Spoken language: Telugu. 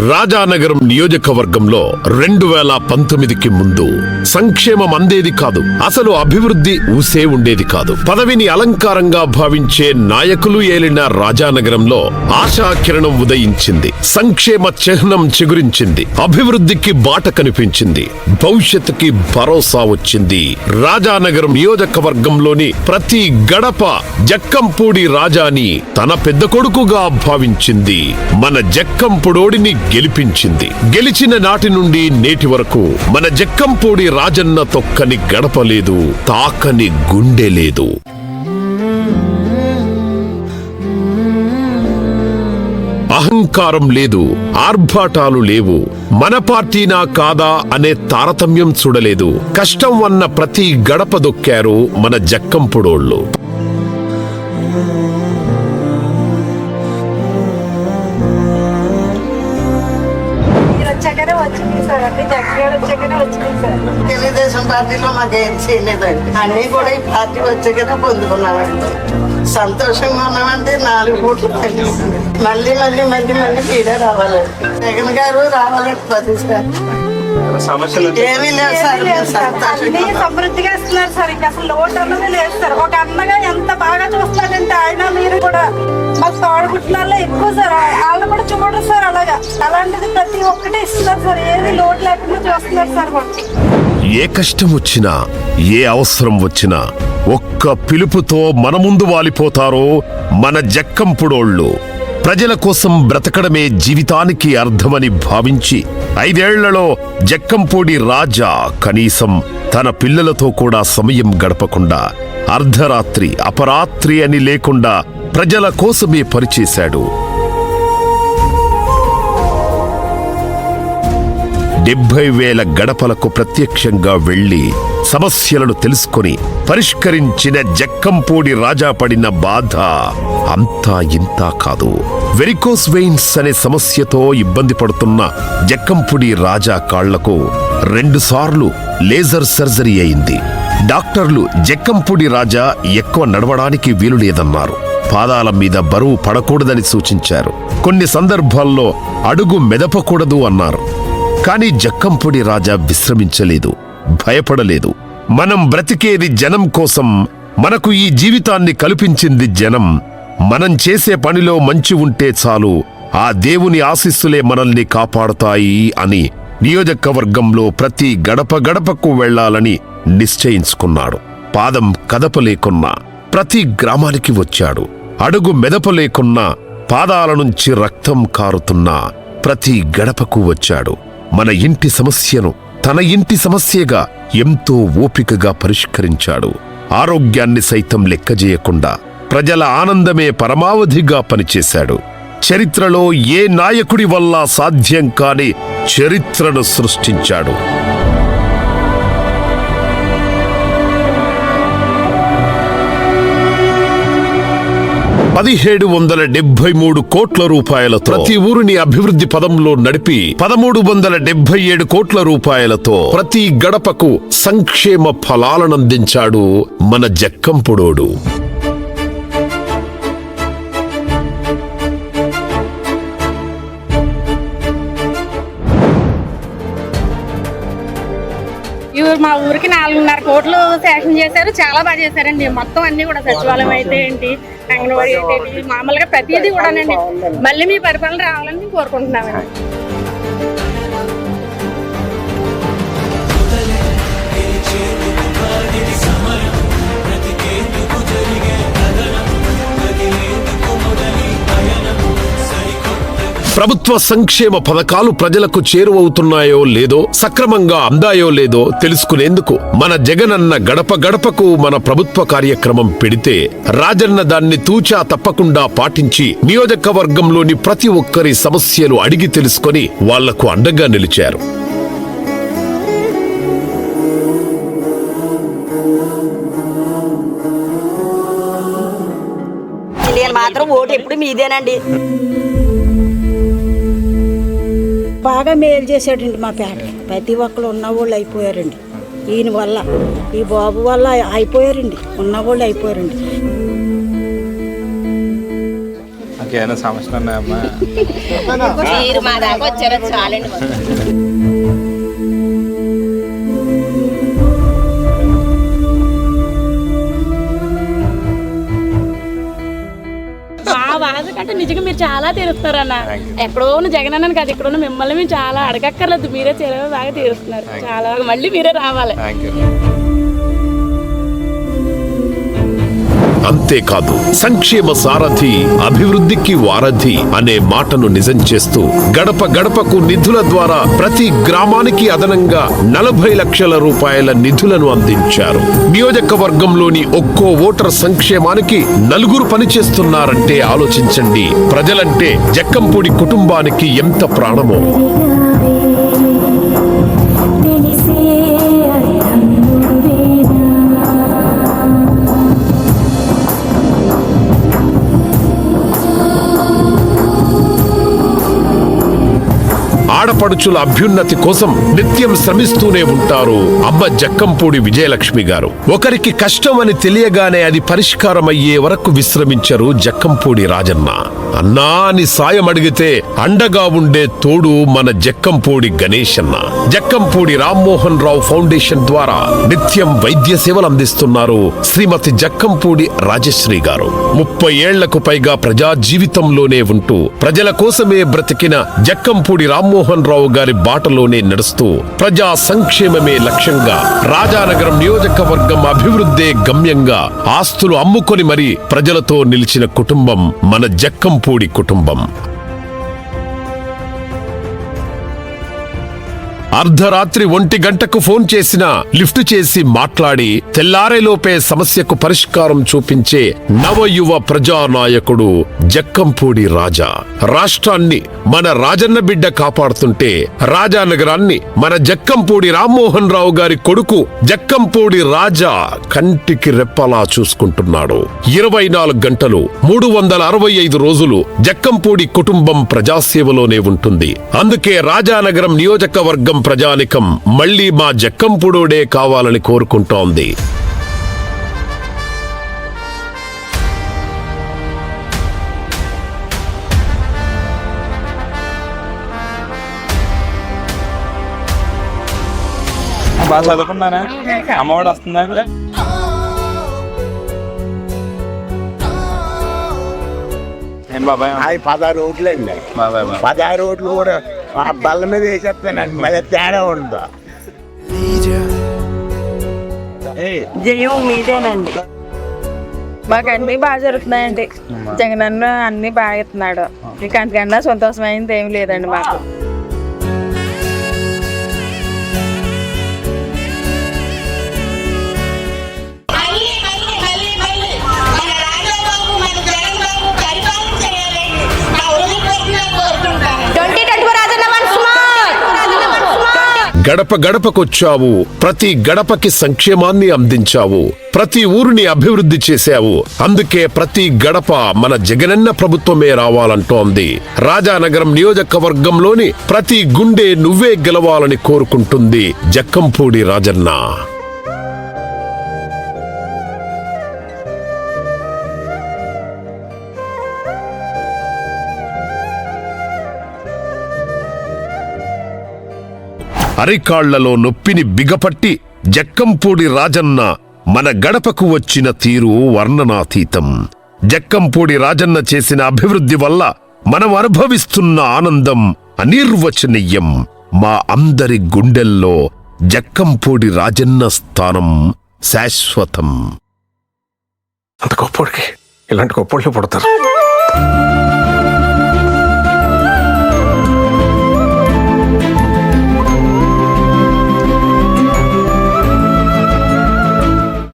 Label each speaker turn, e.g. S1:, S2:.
S1: రాజానగరం నియోజకవర్గంలో రెండు వేల పంతొమ్మిదికి ముందు సంక్షేమం అందేది కాదు అసలు అభివృద్ధి ఊసే ఉండేది కాదు. పదవిని అలంకారంగా భావించే నాయకులు ఏలిన రాజానగరంలో ఆశాకిరణం ఉదయించింది సంక్షేమ చిహ్నం చిగురించింది అభివృద్ధికి బాట కనిపించింది భవిష్యత్తుకి భరోసా వచ్చింది. రాజానగరం నియోజకవర్గంలోని ప్రతి గడప జక్కంపూడి రాజాని తన పెద్ద కొడుకుగా భావించింది. మన జక్కంపుడోడిని గెలిపించింది. గెలిచిన నాటి నుండి నేటి వరకు మన జక్కంపూడి రాజన్న తొక్కని గడప లేదు తాకని గుండె లేదు. అహంకారం లేదు ఆర్భాటాలు లేవు మన పార్టీనా కాదా అనే తారతమ్యం చూడలేదు. కష్టం అన్న ప్రతి గడప దొక్కారు మన జక్కంపుడోళ్ళు.
S2: సార్ అన్ని జగన్ వచ్చాకనే వచ్చింది సార్.
S3: తెలుగుదేశం పార్టీలో మాకేం చేయలేదండి. అన్నీ కూడా ఈ పార్టీ వచ్చాకనే పొందుకున్నామండి. సంతోషంగా ఉన్నామంటే నాలుగు కోట్లు తగ్గింది మళ్ళీ మళ్ళీ మళ్ళీ మళ్ళీ మీరే రావాలండి. జగన్ గారు రావాలండి లేదు సార్.
S2: సమృద్ధిగా ఇస్తున్నారు సార్. ఇంకా అసలు లోటు అన్నది లేదు సార్. ఒక అన్నగా ఎంత బాగా చూస్తున్నారంటే ఆయన మీరు కూడా. మాకు తోడబుట్టినాల్లో ఎక్కువ సార్. వాళ్ళు కూడా చూడరు సార్ అలాగా. అలాంటిది ప్రతి ఒక్కటి ఇస్తున్నారు సార్. ఏది లోటు లేకుండా చూస్తున్నారు సార్ మాకు.
S1: ఏ కష్టం వచ్చినా ఏ అవసరం వచ్చినా ఒక్క పిలుపుతో మన ముందు వాలిపోతారో మన జక్కంపుడోళ్ళు. ప్రజల కోసం బ్రతకడమే జీవితానికి అర్థమని భావించి ఐదేళ్ళలో జక్కంపూడి రాజా కనీసం తన పిల్లలతో కూడా సమయం గడపకుండా అర్ధరాత్రి అపరాత్రి అని లేకుండా ప్రజల కోసమే పనిచేశాడు డెబ్బై వేల గడపలకు ప్రత్యక్షంగా వెళ్ళి సమస్యలను తెలుసుకొని పరిష్కరించిన జక్కంపూడి రాజా పడిన బాధ అంతా ఇంతా కాదు. వెరికోస్ వెయిన్స్ అనే సమస్యతో ఇబ్బంది పడుతున్న జక్కంపూడి రాజా కాళ్ళకు రెండుసార్లు లేజర్ సర్జరీ అయింది. డాక్టర్లు జక్కంపూడి రాజా ఎక్కువ నడవడానికి వీలు లేదన్నారు. పాదాల మీద బరువు పడకూడదని సూచించారు. కొన్ని సందర్భాల్లో అడుగు మెదపకూడదు అన్నారు. కానీ జక్కంపొడి రాజా విశ్రమించలేదు భయపడలేదు. మనం బ్రతికేది జనం కోసం మనకు ఈ జీవితాన్ని కల్పించింది జనం. మనం చేసే పనిలో మంచి ఉంటే చాలు ఆ దేవుని ఆశీస్సులే మనల్ని కాపాడుతాయి అని నియోజకవర్గంలో ప్రతి గడప గడపకు వెళ్ళాలని నిశ్చయించుకున్నాడు. పాదం కదపలేకున్నా ప్రతి గ్రామానికి వచ్చాడు. అడుగు మెదపలేకున్నా పాదాల నుంచి రక్తం కారుతున్నా ప్రతి గడపకు వచ్చాడు. మన ఇంటి సమస్యను తన ఇంటి సమస్యగా ఎంతో ఓపికగా పరిష్కరించాడు. ఆరోగ్యాన్ని సైతం లెక్కజేయకుండా ప్రజల ఆనందమే పరమావధిగా పనిచేశాడు. చరిత్రలో ఏ నాయకుడి వల్ల సాధ్యం కాని చరిత్రను సృష్టించాడు. పదిహేడు వందల డెబ్బై మూడు కోట్ల రూపాయలతో ప్రతి ఊరిని అభివృద్ధి పదంలో నడిపి పదమూడు వందల డెబ్బై ఏడు కోట్ల రూపాయలతో ప్రతి గడపకు సంక్షేమ ఫలాలనందించాడు మన జక్కంపుడోడు.
S4: మా ఊరికి నాలుగున్నర కోట్లు శాంక్షన్ చేశారు. చాలా బాగా చేశారండి. మొత్తం అన్ని కూడా సచివాలయం అయితే ఏంటి? అంగన్వాడీ మామూలుగా ప్రతిదీ కూడానండి. మళ్ళీ మీ పరిపాలన రావాలని మేము కోరుకుంటున్నామండి.
S1: ప్రభుత్వ సంక్షేమ పథకాలు ప్రజలకు చేరువవుతున్నాయో లేదో సక్రమంగా అందాయో లేదో తెలుసుకునేందుకు మన జగనన్న గడప గడపకు మన ప్రభుత్వ కార్యక్రమం పెడితే రాజన్న దాన్ని తూచా తప్పకుండా పాటించి నియోజకవర్గంలోని ప్రతి ఒక్కరి సమస్యలు అడిగి తెలుసుకొని వాళ్ళకు అండగా నిలిచారు.
S5: మాత్రం ఓటు ఎప్పుడు మీదేనండి.
S6: బాగా మేలు చేశాడండి మా పేట. ప్రతి ఒక్కరు ఉన్నవాళ్ళు అయిపోయారండి. ఈయన వల్ల ఈ బాబు వల్ల అయిపోయారండి. ఉన్నవాళ్ళు అయిపోయారండి.
S7: ఇంకేమైనా సమస్యలు ఉన్నాయమ్మా
S5: మీరు మా దాకా వచ్చారు చాలండి
S4: నిజంగా మీరు చాలా తీరుస్తారన్న. ఎక్కడో ఉన్న జగన్ అన్నని కాదు ఇక్కడ ఉన్న మిమ్మల్ని మేము చాలా అడగక్కర్లేదు. మీరే చాలా బాగా తీరుస్తున్నారు. చాలా బాగా. మళ్ళీ మీరే రావాలి.
S1: అంతేకాదు సంక్షేమ సారథి అభివృద్ధికి వారధి అనే మాటను నిజం చేస్తూ గడప గడపకు నిధుల ద్వారా ప్రతి గ్రామానికి అదనంగా నలభై లక్షల రూపాయల నిధులను అందించారు. నియోజకవర్గంలోని ఒక్కో ఓటర్ సంక్షేమానికి నలుగురు పనిచేస్తున్నారంటే ఆలోచించండి. ప్రజలంటే జక్కంపూడి కుటుంబానికి ఎంత ప్రాణమో. ఆడపడుచుల అభ్యున్నతి కోసం నిత్యం శ్రమిస్తూనే ఉంటారు అమ్మ జక్కంపూడి విజయలక్ష్మి గారు. ఒకరికి కష్టం అని తెలియగానే అది పరిష్కారం అయ్యే వరకు విశ్రమించరు జక్కంపూడి రాజన్న. అన్నా అని సాయం అడిగితే అండగా ఉండే తోడు మన జక్కంపూడి గణేశన్న. జక్కంపూడి రామ్మోహన్ రావు ఫౌండేషన్ ద్వారా నిత్యం వైద్య సేవలు అందిస్తున్నారు శ్రీమతి జక్కంపూడి రాజశ్రీ గారు. ముప్పై ఏళ్ళకు పైగా ప్రజా జీవితంలోనే ఉంటూ ప్రజల కోసమే బ్రతికిన జక్కంపూడి రామ్మోహన్ రావు గారి బాటలోనే నడుస్తూ ప్రజా సంక్షేమమే లక్ష్యంగా రాజానగరం నియోజకవర్గం అభివృద్ధే గమ్యంగా ఆస్తులు అమ్ముకొని మరీ ప్రజలతో నిలిచిన కుటుంబం మన జక్కంపూడి కుటుంబం. అర్ధరాత్రి ఒంటి గంటకు ఫోన్ చేసినా లిఫ్ట్ చేసి మాట్లాడి తెల్లారేలోపే సమస్యకు పరిష్కారం చూపించే నవయువ ప్రజానాయకుడు జక్కంపూడి రాజా. రాష్ట్రాన్ని మన రాజన్న బిడ్డ కాపాడుతుంటే రాజానగరాన్ని మన జక్కంపూడి రామ్మోహన్ రావు గారి కొడుకు జక్కంపూడి రాజా కంటికి రెప్పలా చూసుకుంటున్నాడు. ఇరవై నాలుగు గంటలు మూడు వందల అరవై ఐదు రోజులు జక్కంపూడి కుటుంబం ప్రజాసేవలోనే ఉంటుంది. అందుకే రాజానగరం నియోజకవర్గం ప్రజానికం మళ్ళీ మా జక్కంపుడోడే కావాలని కోరుకుంటోంది.
S7: బాగా చదువుకున్నానా? అమ్మఒడి వస్తుందా బాబాయ్?
S8: అది పదహారు ఓట్లు అండి
S7: బాబాయ్ బాబాయ్.
S8: పదహారు ఓట్లు కూడా ఆ బల్ల మీద వేసేస్తానండి మళ్ళీ తేడా ఉందా
S5: జయం మీదేనండి.
S9: మాకు అన్ని బాగా జరుగుతున్నాయండి. జగన్ అన్న అన్ని బాగా ఇస్తున్నాడు ఇక అంతకన్నా సంతోషమైంది ఏమి లేదండి మాకు.
S1: గడప గడపకొచ్చావు. ప్రతి గడపకి సంక్షేమాన్ని అందించావు. ప్రతి ఊరిని అభివృద్ధి చేశావు. అందుకే ప్రతి గడప మన జగనన్న ప్రభుత్వమే రావాలంటోంది. రాజానగరం నియోజకవర్గంలోని ప్రతి గుండె నువ్వే గెలవాలని కోరుకుంటుంది జక్కంపూడి రాజన్న. అరికాళ్ళలో నొప్పిని బిగపట్టి జక్కంపూడి రాజన్న మన గడపకు వచ్చిన తీరు వర్ణనాతీతం. జక్కంపూడి రాజన్న చేసిన అభివృద్ధి వల్ల మనం అనుభవిస్తున్న ఆనందం అనిర్వచనీయం. మా అందరి గుండెల్లో జక్కంపూడి రాజన్న స్థానం శాశ్వతం.
S8: అంత గొప్పోడికి ఇలాంటి గొప్పోళ్ళు పుడతారు.